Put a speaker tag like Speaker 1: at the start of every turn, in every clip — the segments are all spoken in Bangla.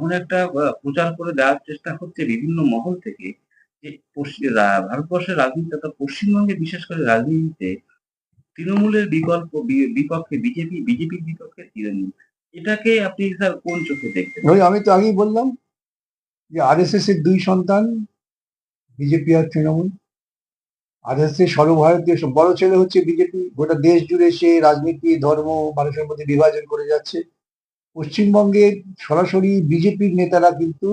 Speaker 1: এমন একটা প্রচার করে দেওয়ার চেষ্টা হচ্ছে বিভিন্ন মহল থেকে যে ভারতবর্ষের রাজনীতি তথা পশ্চিমবঙ্গে বিশেষ করে রাজনীতিতে তৃণমূলের বিকল্প বিপক্ষে বিজেপি, বিজেপির বিপক্ষে তৃণমূল। এটাকে আপনি স্যার কোন চোখে দেখছেন?
Speaker 2: আমি তো আগেই বললাম যে আরএসএস এর দুই সন্তান বিজেপি আর তৃণমূল আরএসএস এর সর্বভারতীয় সব- বড় ছেলে হচ্ছে বিজেপি গোটা দেশ জুড়ে সে রাজনীতি ধর্ম মানুষের মধ্যে বিভাজন করে যাচ্ছে পশ্চিমবঙ্গে সরাসরি বিজেপির নেতারা কিন্তু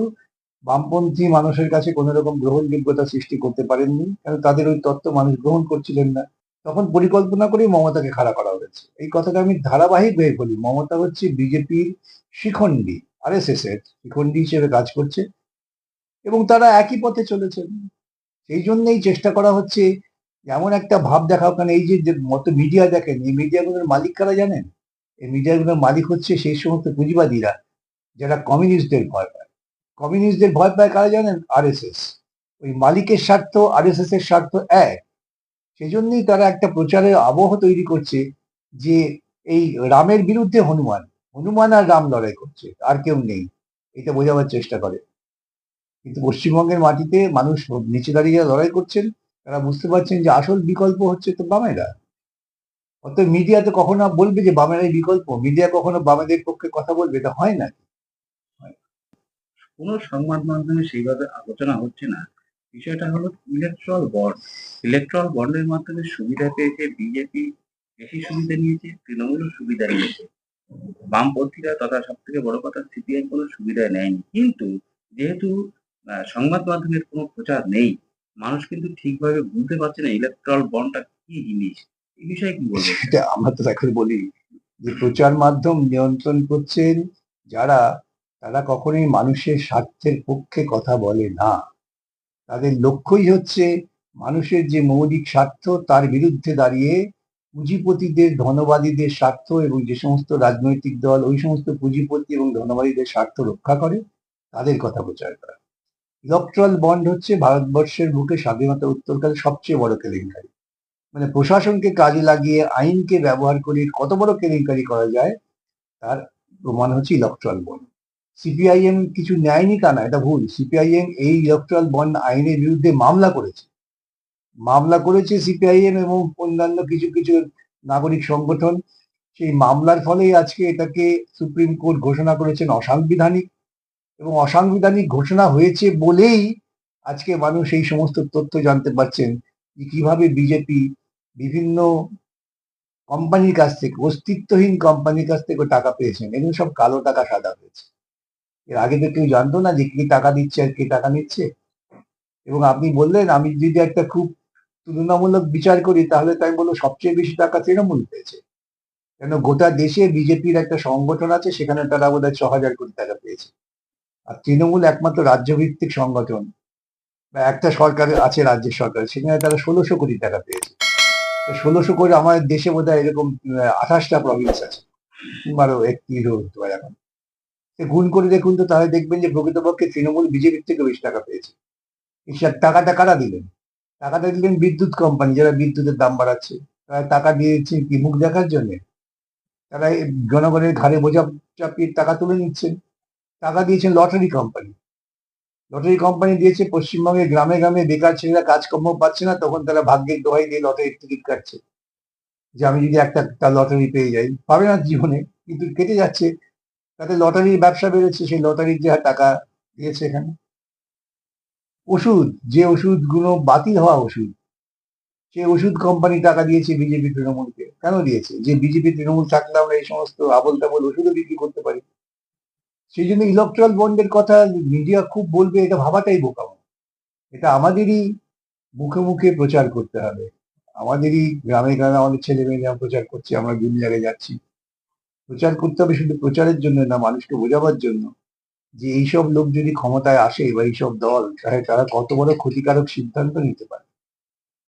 Speaker 2: বামপন্থী মানুষের কাছে কোনো রকম গ্রহণযোগ্যতা সৃষ্টি করতে পারেননি কারণ তাদের ওই তত্ত্ব মানুষ গ্রহণ করছিলেন না। তখন পরিকল্পনা করে মমতাকে খাড়া করা হয়েছে। এই কথাটা আমি ধারাবাহিক ভাবে বলি। মমতা হচ্ছে বিজেপির শিখণ্ডী এস এর শিখণ্ডী হিসেবে কাজ করছে এবং তারা একই পথে চলেছেন। সেই জন্যই চেষ্টা করা হচ্ছে, এমন একটা ভাব দেখা কারণ এই যে মত মিডিয়া দেখেন, এই মিডিয়াগুলোর মালিক কারা জানেন? এই মিডিয়াগুলোর মালিক হচ্ছে সেই সমস্ত পুঁজিবাদীরা যারা কমিউনিস্টদের ভয় পায়। কমিউনিস্টদের ভয় পায় কারা জানেন? আরএসএস ওই মালিকের স্বার্থ আরএসএস এর স্বার্থ এক। সেই জন্যই তারা একটা প্রচারের আবহ তৈরি করছে যে এই রামের বিরুদ্ধে হনুমান হনুমান আর রাম লড়াই করছে, আর কেউ নেই। এটা বোঝাবার চেষ্টা করে। কিন্তু পশ্চিমবঙ্গের মাটিতে মানুষ নিচে দাঁড়িয়ে লড়াই করছেন, তারা বুঝতে পারছেন যে আসল বিকল্প হচ্ছে তো বামেরা। অত মিডিয়া তো কখনো বলবে যে বামেরাই বিকল্প মিডিয়া কখনো বামেদের পক্ষে কথা বলবে এটা হয় না
Speaker 1: কোন সংবাদ মাধ্যমে সেইভাবে আলোচনা হচ্ছে না। বিষয়টা হলো ইলেকট্রাল বন্ড। ইলেকট্রাল বন্ডের মাধ্যমে সুবিধা পেয়েছে বিজেপি বেশি সুবিধা নিয়েছে, তৃণমূল সুবিধা নিয়েছে। বামপন্থীরা তথা সব থেকে বড় কথা সিপিএম কোনো সুবিধা নেয়নি। কিন্তু যেহেতু সংবাদ মাধ্যমের কোনো প্রচার নেই, মানুষ কিন্তু ঠিকভাবে বুঝতে পারছে না ইলেকট্রাল বন্ডটা কি জিনিস?
Speaker 2: সেটা আমরা তো এখন বলি যে প্রচার মাধ্যম নিয়ন্ত্রণ করছেন যারা, তারা কখনোই মানুষের স্বার্থের পক্ষে কথা বলে না। তাদের লক্ষ্যই হচ্ছে মানুষের যে মৌলিক স্বার্থ, তার বিরুদ্ধে দাঁড়িয়ে পুঁজিপতিদের ধনবাদীদের স্বার্থ এবং যে সমস্ত রাজনৈতিক দল, ওই সমস্ত পুঁজিপতি এবং ধনবাদীদের স্বার্থ রক্ষা করে, তাদের কথা প্রচার করা। ইলেকট্রাল বন্ড হচ্ছে ভারতবর্ষের বুকে স্বাধীনতা উত্তরকালে সবচেয়ে বড় কেলেঙ্কারি। মানে প্রশাসনকে কাজে লাগিয়ে আইনকে ব্যবহার করে কত বড় কেলেঙ্কারি করা যায়, তার প্রমাণ হচ্ছে ইলেকট্রাল বন্ড সিপিআইএম কিছু নেয়নি তা না এটা ভুল। সিপিআইএম এই ইলেকট্রাল বন্ড আইনের বিরুদ্ধে মামলা করেছে। মামলা করেছে সিপিআইএম এবং অন্যান্য কিছু কিছু নাগরিক সংগঠন। সেই মামলার ফলেই আজকে এটাকে সুপ্রিম কোর্ট ঘোষণা করেছেন অসাংবিধানিক। এবং অসাংবিধানিক ঘোষণা হয়েছে বলেই আজকে মানুষ এই সমস্ত তথ্য জানতে পারছেন। কীভাবে বিজেপি বিভিন্ন কোম্পানির কাছ থেকে, অস্তিত্বহীন কোম্পানির কাছ থেকে টাকা পেয়েছেন। এগুলো সব কালো টাকা সাদা হয়েছে। এর আগে তো কেউ জানতো না যে কে টাকা দিচ্ছে আর কে টাকা নিচ্ছে। এবং আপনি বললেন, আমি যদি একটা খুব তুলনামূলক বিচার করি, তাহলে তাই বলব সবচেয়ে বেশি টাকা তৃণমূল পেয়েছে। কেন গোটা দেশে বিজেপির একটা সংগঠন আছে, সেখানে তারা বোধ হয় ছ হাজার কোটি টাকা পেয়েছে। আর তৃণমূল একমাত্র রাজ্যভিত্তিক সংগঠন। বা একটা সরকার আছে, রাজ্যের সরকার, সেখানে তারা ষোলোশো কোটি টাকা পেয়েছে। ষোলোশো করে আমাদের দেশে বোধ হয় এরকম আঠাশটা প্রভিন্স আছে। বারো একত্রিশও হতে পারে এখন গুণ করে দেখুন তো, তাহলে দেখবেন যে প্রকৃতপক্ষে তৃণমূল বিজেপির থেকে বেশি টাকা পেয়েছে। এই সব টাকাটা কারা দিলেন? টাকাটা দিলেন বিদ্যুৎ কোম্পানি যারা বিদ্যুতের দাম বাড়াচ্ছে। তারা টাকা দিয়েছেন কি মুখ দেখার জন্য? তারা জনগণের ঘাড়ে বোঝা চাপিয়ে টাকা তুলে নিচ্ছেন। টাকা দিয়েছেন লটারি কোম্পানি লটারি কোম্পানি দিয়েছে, পশ্চিমবঙ্গে গ্রামে গ্রামে বেকার ছেলেরা কাজকর্ম পাচ্ছে না, তখন তারা ভাগ্যের দোহাই দিয়ে লটারির টিকিট কাটছে। যে আমি যদি একটা লটারি পেয়ে যাই, পাবে না জীবনে, কিন্তু কেটে যাচ্ছে। তাতে লটারির ব্যবসা বেড়েছে, সেই লটারির যে টাকা দিয়েছে এখানে। ওষুধ, যে ওষুধগুলো বাতিল হওয়া ওষুধ সেই ওষুধ কোম্পানি টাকা দিয়েছে বিজেপি তৃণমূলকে কেন দিয়েছে? যে বিজেপি তৃণমূল থাকলে আমরা এই সমস্ত আবল তাবল ওষুধও বিক্রি করতে পারি। সেই জন্য ইলেকট্রাল বন্ডের কথা মিডিয়া খুব বলবে, এটা ভাবাটাই বোকামো এটা আমাদেরই মুখে মুখে প্রচার করতে হবে। আমাদেরই গ্রামে গ্রামে আমাদের ছেলে মেয়েরা প্রচার করছে, আমরা বিভিন্ন জায়গায় যাচ্ছি। প্রচার করতে হবে শুধু প্রচারের জন্য না, মানুষকে বোঝাবার জন্য যে এইসব লোক যদি ক্ষমতায় আসে বা এইসব দল, তাহলে তারা কত বড় ক্ষতিকারক সিদ্ধান্ত নিতে পারে।